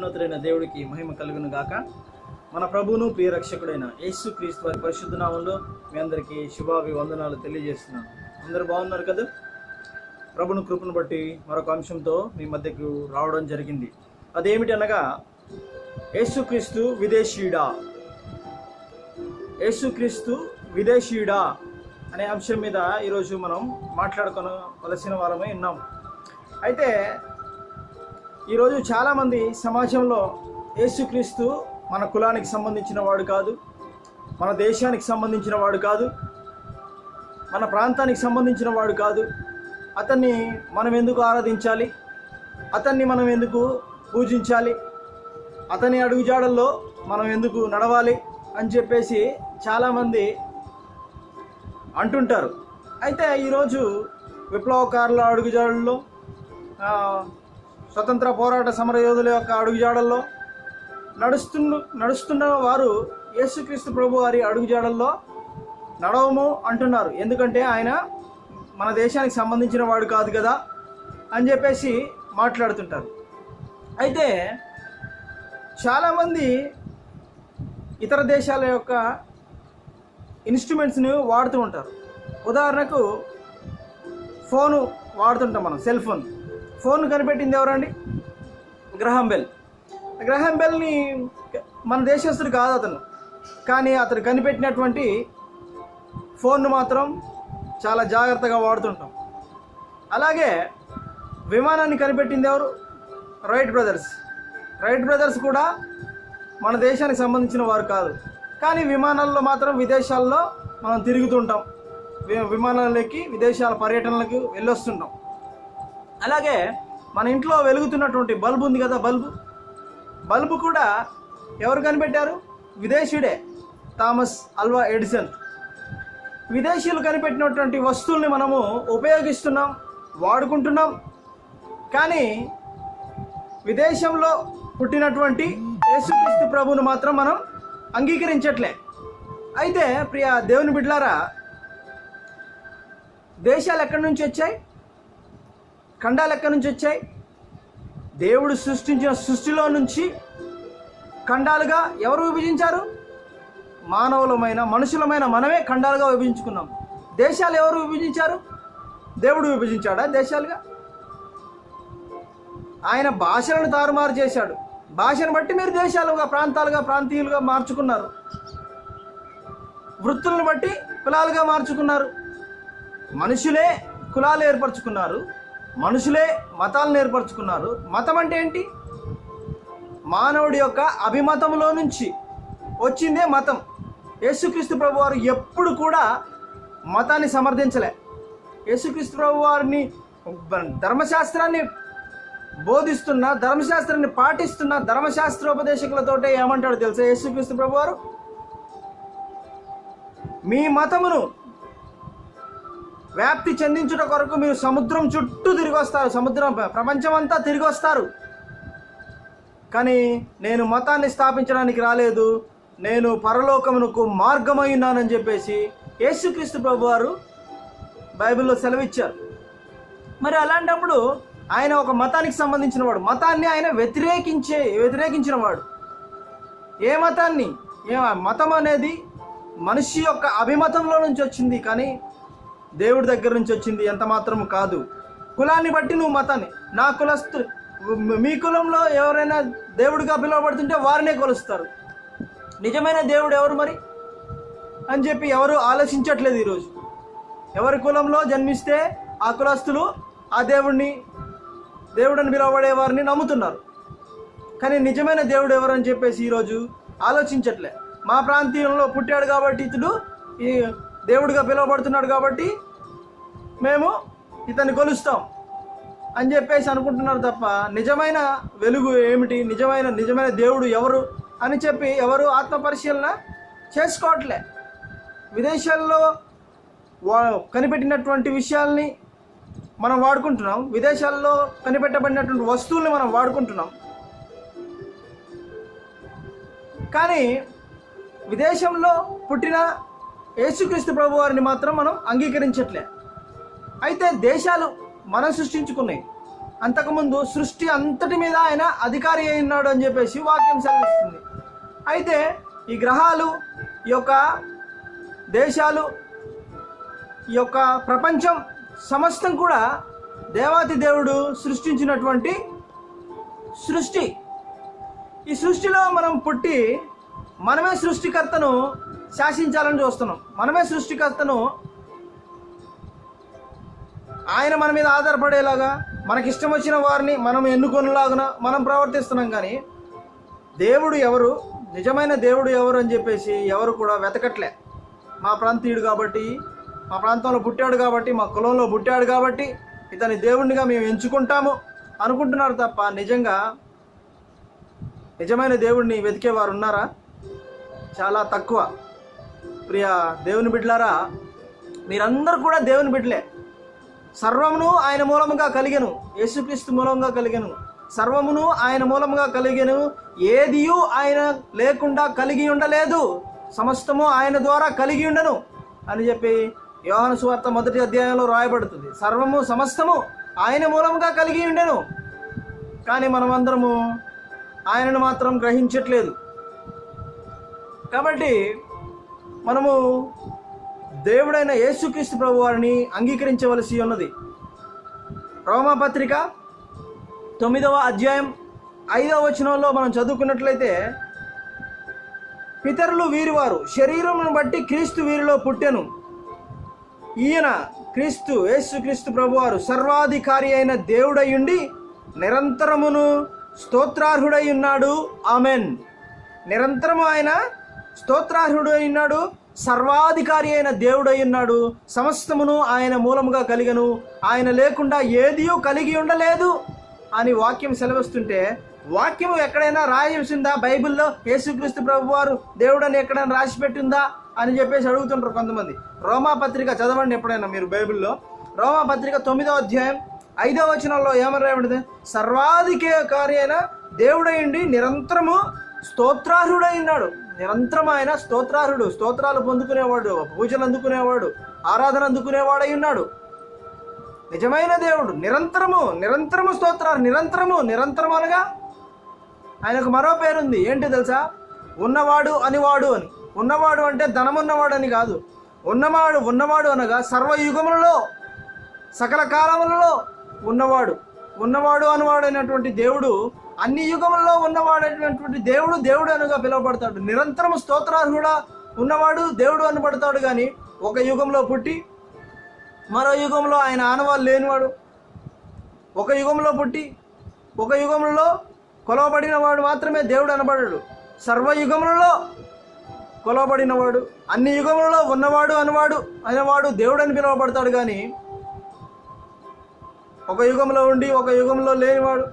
మహోన్నతుడైన దేవుడికి మహిమ కలుగును గాక మన ప్రభువును ప్రియరక్షకుడైన యేసు క్రీస్తు వారి పరిశుద్ధ నామంలో మీ అందరికీ శుభాభివందనాలు తెలియజేస్తున్నాను. అందరూ బాగున్నారు కదా? ప్రభును కృపను బట్టి మరొక అంశంతో మీ మధ్యకు రావడం జరిగింది. అదేమిటి అనగా యేసుక్రీస్తు విదేశీయుడా? యేసుక్రీస్తు విదేశీయుడా? అనే అంశం మీద ఈరోజు మనం మాట్లాడుకోవలసిన వారమై ఉన్నాం. అయితే ఈరోజు చాలామంది సమాజంలో యేసుక్రీస్తు మన కులానికి సంబంధించిన వాడు కాదు మన దేశానికి సంబంధించిన వాడు కాదు మన ప్రాంతానికి సంబంధించిన వాడు కాదు. అతన్ని మనం ఎందుకు ఆరాధించాలి? అతన్ని మనం ఎందుకు పూజించాలి? అతని అడుగుజాడల్లో మనం ఎందుకు నడవాలి? అని చెప్పేసి చాలామంది అంటుంటారు. అయితే ఈరోజు విప్లవకారుల అడుగుజాడల్లో స్వతంత్ర పోరాట సమరయోధుల యొక్క అడుగుజాడల్లో నడుస్తున్న నడుస్తున్న వారు యేసుక్రీస్తు ప్రభు వారి అడుగుజాడల్లో నడవము అంటున్నారు. ఎందుకంటే ఆయన మన దేశానికి సంబంధించిన వాడు కాదు కదా అని చెప్పేసి మాట్లాడుతుంటారు. అయితే చాలామంది ఇతర దేశాల యొక్క ఇన్స్ట్రుమెంట్స్ని వాడుతూ ఉంటారు. ఉదాహరణకు ఫోను వాడుతుంటాం మనం సెల్ ఫోన్. ఫోన్ కనిపెట్టింది ఎవరండి? Graham Bell. గ్రహం బెల్ని మన దేశస్తుడు కాదు అతను. కానీ అతను కనిపెట్టినటువంటి ఫోన్ను మాత్రం చాలా జాగ్రత్తగా వాడుతుంటాం. అలాగే విమానాన్ని కనిపెట్టింది ఎవరు? రైట్ బ్రదర్స్ రైట్ బ్రదర్స్ కూడా మన దేశానికి సంబంధించిన వారు కాదు. కానీ విమానాల్లో మాత్రం విదేశాల్లో మనం తిరుగుతుంటాం. విమానాలకి విదేశాల పర్యటనలకు వెళ్ళొస్తుంటాం. అలాగే మన ఇంట్లో వెలుగుతున్నటువంటి బల్బు ఉంది కదా బల్బు? బల్బు కూడా ఎవరు కనిపెట్టారు? విదేశీయుడే థామస్ అల్వా ఎడిసన్. విదేశీయులు కనిపెట్టినటువంటి వస్తువుల్ని మనము ఉపయోగిస్తున్నాం వాడుకుంటున్నాం. కానీ విదేశంలో పుట్టినటువంటి యేసుక్రీస్తు ప్రభువును మాత్రం మనం అంగీకరించట్లే. అయితే ప్రియ దేవుని బిడ్లారా దేశాలు ఎక్కడి నుంచి వచ్చాయి? ఖండాలు ఎక్కడి నుంచి వచ్చాయి? దేవుడు సృష్టించిన సృష్టిలో నుంచి ఖండాలుగా ఎవరు విభజించారు? మానవులమైన మనుషులమైన మనమే ఖండాలుగా విభజించుకున్నాం. దేశాలు ఎవరు విభజించారు? దేవుడు విభజించాడా దేశాలుగా? ఆయన భాషలను తారుమారు చేశాడు. భాషను బట్టి మీరు దేశాలుగా ప్రాంతాలుగా ప్రాంతీయులుగా మార్చుకున్నారు. వృత్తులను బట్టి కులాలుగా మార్చుకున్నారు. మనుషులే కులాలు ఏర్పరచుకున్నారు. మనుషులే మతాలను ఏర్పరచుకున్నారు. మతం అంటే ఏంటి? మానవుడి యొక్క అభిమతంలో నుంచి వచ్చిందే మతం. యేసుక్రీస్తు ప్రభు వారు ఎప్పుడు కూడా మతాన్ని సమర్థించలే. యేసుక్రీస్తు ప్రభు వారిని ధర్మశాస్త్రాన్ని బోధిస్తున్న ధర్మశాస్త్రాన్ని పాటిస్తున్న ధర్మశాస్త్రోపదేశకులతోటే ఏమంటాడు తెలుసా యేసుక్రీస్తు ప్రభు వారు మీ మతమును వ్యాప్తి చెందించుట కొరకు మీరు సముద్రం చుట్టూ తిరిగి వస్తారు సముద్రం ప్రపంచమంతా తిరిగి వస్తారు కానీ నేను మతాన్ని స్థాపించడానికి రాలేదు. నేను పరలోకమునకు మార్గమై ఉన్నానని చెప్పేసి యేసుక్రీస్తు ప్రభు వారు బైబిల్లో సెలవిచ్చారు. మరి అలాంటప్పుడు ఆయన ఒక మతానికి సంబంధించిన వాడు. మతాన్ని ఆయన వ్యతిరేకించే వ్యతిరేకించిన వాడు. ఏ మతాన్ని? ఏ మతం అనేది మనిషి యొక్క అభిమతంలో నుంచి వచ్చింది కానీ దేవుడి దగ్గర నుంచి వచ్చింది ఎంత మాత్రం కాదు. కులాన్ని బట్టి నువ్వు మతాన్ని. నా కులస్తు మీ కులంలో ఎవరైనా దేవుడిగా పిలువబడుతుంటే వారినే కొలుస్తారు. నిజమైన దేవుడు ఎవరు మరి? అని చెప్పి ఎవరు ఆలోచించట్లేదు ఈరోజు. ఎవరి కులంలో జన్మిస్తే ఆ కులస్తులు ఆ దేవుడిని దేవుడని పిలువబడే వారిని నమ్ముతున్నారు. కానీ నిజమైన దేవుడు ఎవరు అని చెప్పేసి ఈరోజు ఆలోచించట్లే. మా ప్రాంతంలో పుట్టాడు కాబట్టి ఇతడు ఈ దేవుడిగా పిలువబడుతున్నాడు కాబట్టి మేము ఇతన్ని కొలుస్తాం అని చెప్పేసి అనుకుంటున్నారు తప్ప నిజమైన వెలుగు ఏమిటి? నిజమైన నిజమైన దేవుడు ఎవరు అని చెప్పి ఎవరు ఆత్మ పరిశీలన చేసుకోవట్లే. విదేశాల్లో వా కనిపెట్టినటువంటి విషయాల్ని మనం వాడుకుంటున్నాం. విదేశాల్లో కనిపెట్టబడినటువంటి వస్తువుల్ని మనం వాడుకుంటున్నాం. కానీ విదేశంలో పుట్టిన యేసుక్రీస్తు ప్రభు వారిని మాత్రం మనం అంగీకరించట్లే. అయితే దేశాలు మనం సృష్టించుకున్నాయి. అంతకుముందు సృష్టి అంతటి మీద ఆయన అధికారి అయి ఉన్నాడు అని చెప్పేసి వాక్యం సెలవిస్తుంది. అయితే ఈ గ్రహాలు ఈ యొక్క దేశాలు ఈ యొక్క ప్రపంచం సమస్తం కూడా దేవాతి దేవుడు సృష్టించినటువంటి సృష్టి. ఈ సృష్టిలో మనం పుట్టి మనమే సృష్టికర్తను శాసించాలని చూస్తున్నాం. మనమే సృష్టికర్తను. ఆయన మన మీద ఆధారపడేలాగా మనకిష్టం వచ్చిన వారిని మనం ఎన్నుకునేలాగా మనం ప్రవర్తిస్తున్నాం కానీ దేవుడు ఎవరు? నిజమైన దేవుడు ఎవరు అని చెప్పేసి ఎవరు కూడా వెతకట్లే. మా ప్రాంతీయుడు కాబట్టి మా ప్రాంతంలో పుట్టాడు కాబట్టి మా కులంలో పుట్టాడు కాబట్టి ఇతని దేవుడినిగా మేము ఎంచుకుంటాము అనుకుంటున్నారు తప్ప నిజంగా నిజమైన దేవుడిని వెతికేవారు ఉన్నారా? చాలా తక్కువ. ప్రియ దేవుని బిడ్డలారా మీరందరూ కూడా దేవుని బిడ్డలే. సర్వమును ఆయన మూలముగా కలిగను. యేసుక్రీస్తు మూలంగా కలిగను. సర్వమును ఆయన మూలముగా కలిగను. ఏదియు ఆయన లేకుండా కలిగి ఉండలేదు. సమస్తము ఆయన ద్వారా కలిగి ఉండను అని చెప్పి యోహాను సువార్త మొదటి అధ్యాయంలో రాయబడుతుంది. సర్వము సమస్తము ఆయన మూలముగా కలిగి ఉండెను. కానీ మనమందరము ఆయనను మాత్రం గ్రహించట్లేదు. కాబట్టి మనము దేవుడైన యేసుక్రీస్తు ప్రభు వారిని అంగీకరించవలసి ఉన్నది. రోమాపత్రిక తొమ్మిదవ అధ్యాయం ఐదవ వచనంలో మనం చదువుకున్నట్లయితే పితరులు వీరివారు శరీరమును బట్టి క్రీస్తు వీరిలో పుట్టెను. ఈయన క్రీస్తు యేసుక్రీస్తు ప్రభువారు సర్వాధికారి అయిన దేవుడయ్యుండి నిరంతరమును స్తోత్రార్హుడై ఉన్నాడు. ఆమెన్. నిరంతరము ఆయన స్తోత్రార్హుడు ఉన్నాడు సర్వాధికారి అయిన దేవుడై ఉన్నాడు. సమస్తమును ఆయన మూలముగా కలిగను. ఆయన లేకుండా ఏదియూ కలిగి ఉండలేదు అని వాక్యం సెలవిస్తుంటే వాక్యం ఎక్కడైనా రాయవలసిందా? బైబిల్లో యేసుక్రీస్తు ప్రభు వారు దేవుడని ఎక్కడైనా రాసి పెట్టిందా అని చెప్పేసి అడుగుతుంటారు కొంతమంది. రోమా పత్రిక చదవండి ఎప్పుడైనా మీరు బైబిల్లో. రోమా పత్రిక తొమ్మిదో అధ్యాయం ఐదవ వచనంలో ఏమని రాయబడింది? సర్వాధికారి అయిన దేవుడైండి నిరంతరము స్తోత్రార్హుడై ఉన్నాడు. నిరంతరం ఆయన స్తోత్రార్హుడు స్తోత్రాలు పొందుకునేవాడు పూజలు అందుకునేవాడు ఆరాధన అందుకునేవాడై ఉన్నాడు. నిజమైన దేవుడు నిరంతరము నిరంతరము స్తోత్రాలు నిరంతరము నిరంతరం అనగా ఆయనకు మరో పేరుంది. ఏంటి తెలుసా? ఉన్నవాడు అనివాడు అని. ఉన్నవాడు అంటే ధనమున్నవాడు అని కాదు. ఉన్నవాడు ఉన్నవాడు అనగా సర్వయుగములలో సకల కాలములలో ఉన్నవాడు. ఉన్నవాడు అనువాడైనటువంటి దేవుడు అన్ని యుగంలో ఉన్నవాడైనటువంటి దేవుడు దేవుడు అనుగా పిలువబడతాడు. నిరంతరం స్తోత్రార్హుడా ఉన్నవాడు దేవుడు అనబడతాడు కానీ ఒక యుగంలో పుట్టి మరో యుగంలో ఆయన ఆనవాళ్ళు లేనివాడు ఒక యుగంలో పుట్టి ఒక యుగంలో కొలవబడిన వాడు మాత్రమే దేవుడు అనబడడు. సర్వయుగములలో కొలవబడినవాడు అన్ని యుగములలో ఉన్నవాడు అనవాడు అనేవాడు దేవుడు అని పిలువబడతాడు కానీ ఒక యుగంలో ఉండి ఒక యుగంలో లేనివాడు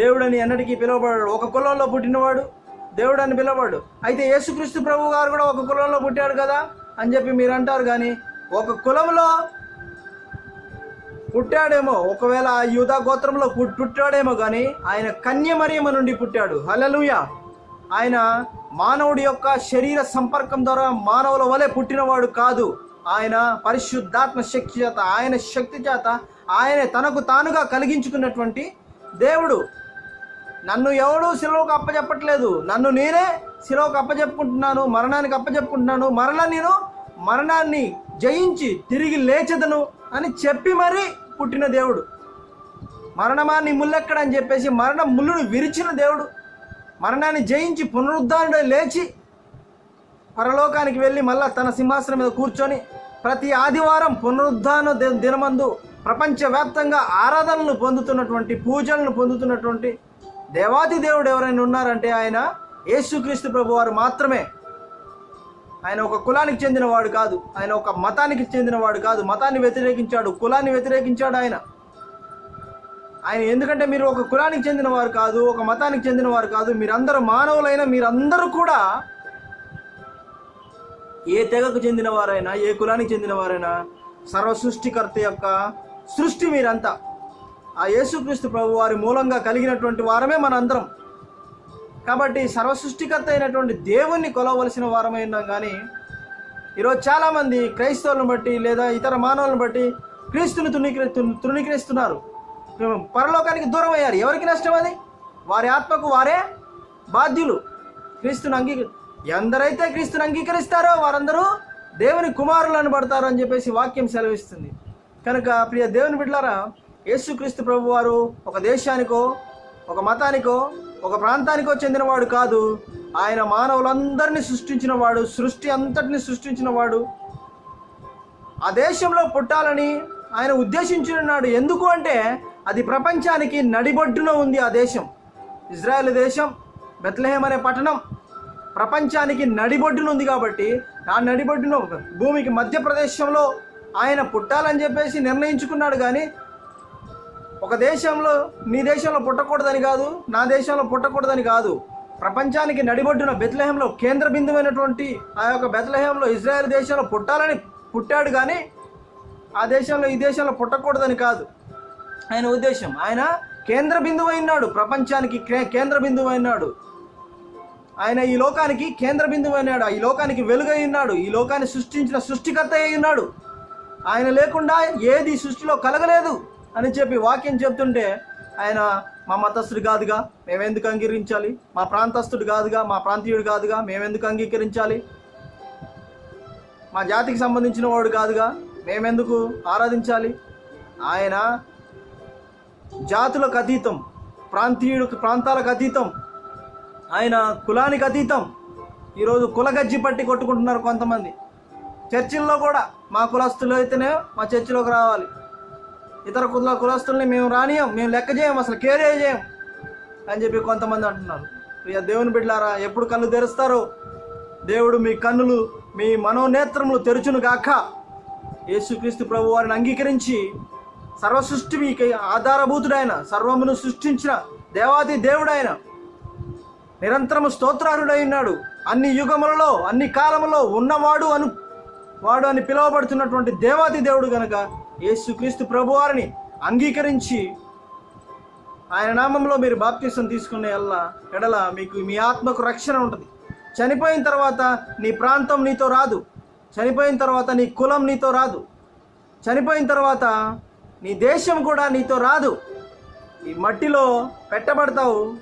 దేవుడని ఎన్నటికీ పిలువబడాడు. ఒక కులంలో పుట్టినవాడు దేవుడు అని పిలవడు. అయితే యేసుక్రీస్తు ప్రభు గారు కూడా ఒక కులంలో పుట్టాడు కదా అని చెప్పి మీరు అంటారు కానీ ఒక కులంలో పుట్టాడేమో ఒకవేళ ఆ యూదా గోత్రంలో పుట్టాడేమో కానీ ఆయన కన్యమరియమ నుండి పుట్టాడు. హలలుయ ఆయన మానవుడి యొక్క శరీర సంపర్కం ద్వారా మానవుల వలె పుట్టినవాడు కాదు. ఆయన పరిశుద్ధాత్మ శక్తి చేత ఆయన శక్తి చేత ఆయన తనకు తానుగా కలిగించుకున్నటువంటి దేవుడు. నన్ను ఎవడూ శిలువకు అప్పచెప్పట్లేదు నన్ను నేనే శిలువకు అప్పచెప్పుకుంటున్నాను మరణానికి అప్పచెప్పుకుంటున్నాను మరలా నేను మరణాన్ని జయించి తిరిగి లేచెదను అని చెప్పి మరీ పుట్టిన దేవుడు. మరణమా నీ ముల్లెక్కడని చెప్పేసి మరణ ముళ్ళును విరిచిన దేవుడు. మరణాన్ని జయించి పునరుద్ధారణ లేచి పరలోకానికి వెళ్ళి మళ్ళా తన సింహాసనం మీద కూర్చొని ప్రతి ఆదివారం పునరుద్ధాన దినమందు ప్రపంచవ్యాప్తంగా ఆరాధనలు పొందుతున్నటువంటి పూజలను పొందుతున్నటువంటి దేవాది దేవుడు ఎవరైనా ఉన్నారంటే ఆయన యేసుక్రీస్తు ప్రభు వారు మాత్రమే. ఆయన ఒక కులానికి చెందినవాడు కాదు. ఆయన ఒక మతానికి చెందినవాడు కాదు. మతాన్ని వ్యతిరేకించాడు. కులాన్ని వ్యతిరేకించాడు ఆయన. ఆయన ఎందుకంటే మీరు ఒక కులానికి చెందినవారు కాదు ఒక మతానికి చెందినవారు కాదు. మీరందరూ మానవులైన మీరందరూ కూడా ఏ తెగకు చెందినవారైనా ఏ కులానికి చెందినవారైనా సర్వ సృష్టికర్త యొక్క సృష్టి మీరంతా ఆ యేసుక్రీస్తు ప్రభు వారి మూలంగా కలిగినటువంటి వారమే మనందరం. కాబట్టి సర్వ సృష్టికర్త అయినటువంటి దేవుణ్ణి కొలవలసిన వారమై ఉన్నాం కానీ ఈరోజు చాలామంది క్రైస్తవులను బట్టి లేదా ఇతర మానవులను బట్టి క్రీస్తుని తృణీకరి తృణీకరిస్తున్నారు పరలోకానికి దూరం అయ్యారు ఎవరికి నష్టం అది? వారి ఆత్మకు వారే బాధ్యులు. క్రీస్తుని అంగీక ఎందరైతే క్రీస్తుని అంగీకరిస్తారో వారందరూ దేవుని కుమారులను పడతారు అని చెప్పేసి వాక్యం సెలవిస్తుంది. కనుక ప్రియ దేవుని బిడ్డలారా యేసుక్రీస్తు ప్రభు వారు ఒక దేశానికో ఒక మతానికో ఒక ప్రాంతానికో చెందినవాడు కాదు. ఆయన మానవులందరినీ సృష్టించిన వాడు సృష్టి అంతటిని సృష్టించిన వాడు ఆ దేశంలో పుట్టాలని ఆయన ఉద్దేశించున్నాడు. ఎందుకు అంటే అది ప్రపంచానికి నడిబడ్డున ఉంది ఆ దేశం. ఇజ్రాయెల్ దేశం బెత్లహేమ్ అనే పట్టణం ప్రపంచానికి నడిబొడ్డున ఉంది కాబట్టి ఆ నడిబొడ్డున భూమికి మధ్యప్రదేశంలో ఆయన పుట్టాలని చెప్పేసి నిర్ణయించుకున్నాడు. కానీ ఒక దేశంలో నీ దేశంలో పుట్టకూడదని కాదు నా దేశంలో పుట్టకూడదని కాదు. ప్రపంచానికి నడిబొడ్డున బెత్లహేంలో కేంద్ర బిందువైనటువంటి ఆ యొక్క బెత్లహేంలో ఇజ్రాయెల్ దేశంలో పుట్టాలని పుట్టాడు కానీ ఆ దేశంలో ఈ దేశంలో పుట్టకూడదని కాదు. ఆయన ఉద్దేశం ఆయన కేంద్ర బిందువు అయినాడు ప్రపంచానికి కే- కేంద్ర బిందువు అయినాడు ఆయన ఈ లోకానికి కేంద్ర బిందువు అయినాడు ఈ లోకానికి వెలుగై ఉన్నాడు. ఈ లోకాన్ని సృష్టించిన సృష్టికర్త అయి ఉన్నాడు. ఆయన లేకుండా ఏది సృష్టిలో కలగలేదు. అని చెప్పి వాక్యం చెప్తుంటే ఆయన మా మతస్థుడు కాదుగా మేమెందుకు అంగీకరించాలి? మా ప్రాంతస్థుడు కాదుగా మా ప్రాంతీయుడు కాదుగా మేమెందుకు అంగీకరించాలి? మా జాతికి సంబంధించిన వాడు కాదుగా మేమెందుకు ఆరాధించాలి? ఆయన జాతులకు అతీతం ప్రాంతీయుడు ప్రాంతాలకు అతీతం ఆయన కులానికి అతీతం. ఈరోజు కులగజ్జి పట్టి కొట్టుకుంటున్నారు కొంతమంది. చర్చిల్లో కూడా మా కులస్తులు అయితేనే మా చర్చిలోకి రావాలి. ఇతర కుల కులస్తుల్ని మేము రానియం మేము లెక్క చేయం అసలు కేరే చేయం అని చెప్పి కొంతమంది అంటున్నారు. ఇక దేవుని బిడ్డారా ఎప్పుడు కళ్ళు తెరుస్తారు? దేవుడు మీ కన్నులు మీ మనోనేత్రములు తెరుచును గాక. యేసుక్రీస్తు ప్రభు వారిని అంగీకరించి సర్వసృష్టి మీకు ఆధారభూతుడైన సర్వమును సృష్టించిన దేవాది దేవుడైన నిరంతరము స్తోత్రారుడై ఉన్నాడు. అన్ని యుగములలో అన్ని కాలములో ఉన్నవాడు అను వాడు అని పిలువబడుతున్నటువంటి దేవాది దేవుడు గనక యేసుక్రీస్తు ప్రభువారిని అంగీకరించి ఆయన నామంలో మీరు బాప్తీసం తీసుకునే అల్లా ఎడల మీకు మీ ఆత్మకు రక్షణ ఉంటుంది. చనిపోయిన తర్వాత నీ ప్రాంతం నీతో రాదు. చనిపోయిన తర్వాత నీ కులం నీతో రాదు. చనిపోయిన తర్వాత నీ దేశం కూడా నీతో రాదు. ఈ మట్టిలో పెట్టబడతావు.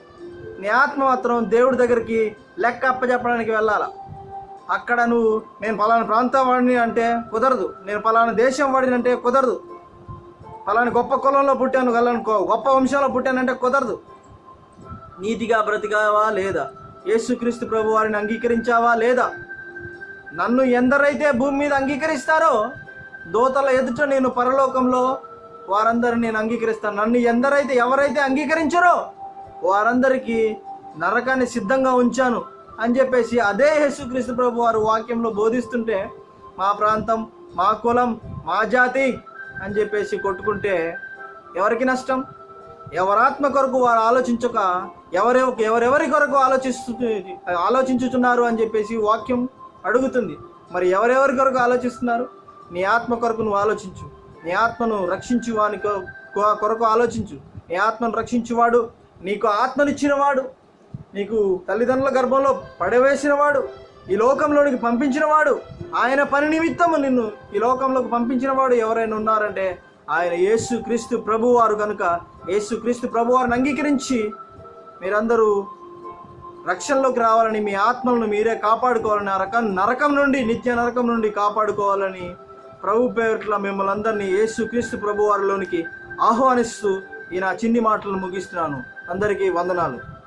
నీ ఆత్మ మాత్రం దేవుడి దగ్గరికి లెక్క అప్పచెప్పడానికి వెళ్ళాలా? అక్కడ నువ్వు నేను పలానా ప్రాంతం వాడిని అంటే కుదరదు. నేను పలానా దేశం వాడిని అంటే కుదరదు. పలానా గొప్ప కులంలో పుట్టాను గలను గొప్ప వంశంలో పుట్టానంటే కుదరదు. నీతిగా బ్రతికావా లేదా? యేసుక్రీస్తు ప్రభు వారిని అంగీకరించావా లేదా? నన్ను ఎందరైతే భూమి మీద అంగీకరిస్తారో దోతల ఎదుట నేను పరలోకంలో వారందరిని నేను అంగీకరిస్తాను. నన్ను ఎందరైతే ఎవరైతే అంగీకరించారో వారందరికీ నరకాన్ని సిద్ధంగా ఉంచాను. అని చెప్పేసి అదే యేసుక్రీస్తు ప్రభు వారు వాక్యంలో బోధిస్తుంటే మా ప్రాంతం మా కులం మా జాతి అని చెప్పేసి కొట్టుకుంటే ఎవరికి నష్టం? ఎవరాత్మ కొరకు వారు ఆలోచించక ఎవరెవ ఎవరెవరి కొరకు ఆలోచిస్తు ఆలోచించుతున్నారు అని చెప్పేసి వాక్యం అడుగుతుంది. మరి ఎవరెవరి కొరకు ఆలోచిస్తున్నారు? నీ ఆత్మ కొరకు నువ్వు ఆలోచించు. నీ ఆత్మను రక్షించు వాని కొ- కొరకు ఆలోచించు. నీ ఆత్మను రక్షించువాడు. నీకు ఆత్మనిచ్చినవాడు. నీకు తల్లిదండ్రుల గర్భంలో పడవేసినవాడు ఈ లోకంలోనికి పంపించినవాడు ఆయన పని నిమిత్తము నిన్ను ఈ లోకంలోకి పంపించినవాడు ఎవరైనా ఉన్నారంటే ఆయన యేసు క్రీస్తు ప్రభువారు కనుక యేసు క్రీస్తు ప్రభువారిని అంగీకరించి మీరందరూ రక్షణలోకి రావాలని మీ ఆత్మలను మీరే కాపాడుకోవాలని నరకం నరకం నుండి నిత్య నరకం నుండి కాపాడుకోవాలని ప్రభు పేరుట్ల మిమ్మల్ని అందరినీ యేసు క్రీస్తు ప్రభువారిలోనికి ఆహ్వానిస్తూ ఈ నా చిన్ని మాటలను ముగిస్తున్నాను. అందరికీ వందనాలు.